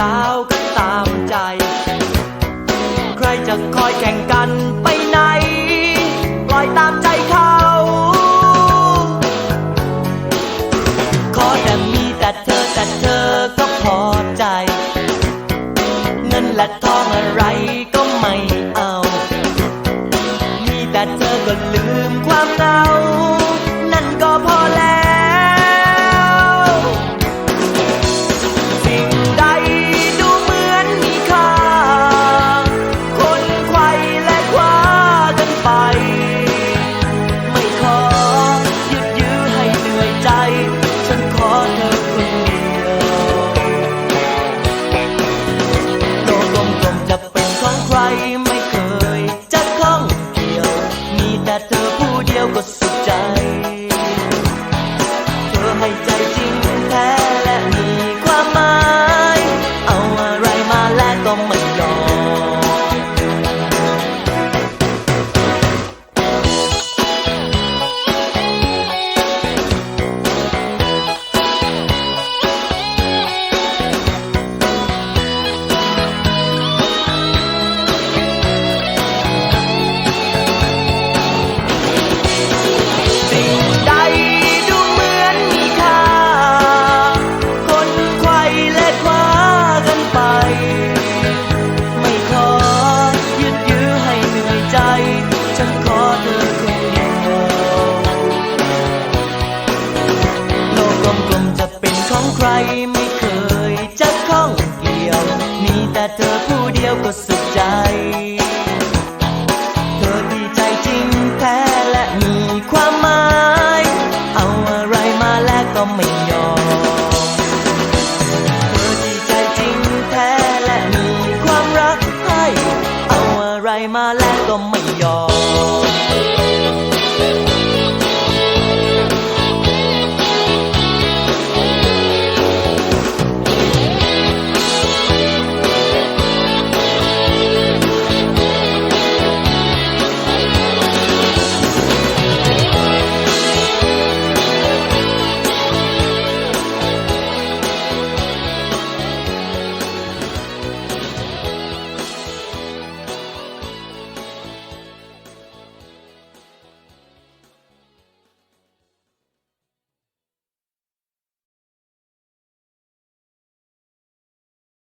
ดาวก็ตามใจ ใครจะคอยแข่งกันไปไหน ปล่อยตามใจเขา ขอแต่มีแต่เธอแต่เธอก็พอใจ เงินและทองอะไรก็ไม่ ของใครไม่เคยจะข้องเกี่ยว มีแต่เธอผู้เดียวก็สุขใจ เธอดีใจจริงแท้และมีความหมาย เอาอะไรมาแลกก็ไม่ยอม เธอที่ใจจริงแท้และมีความรักให้ เอาอะไรมาแลกก็ไม่ยอม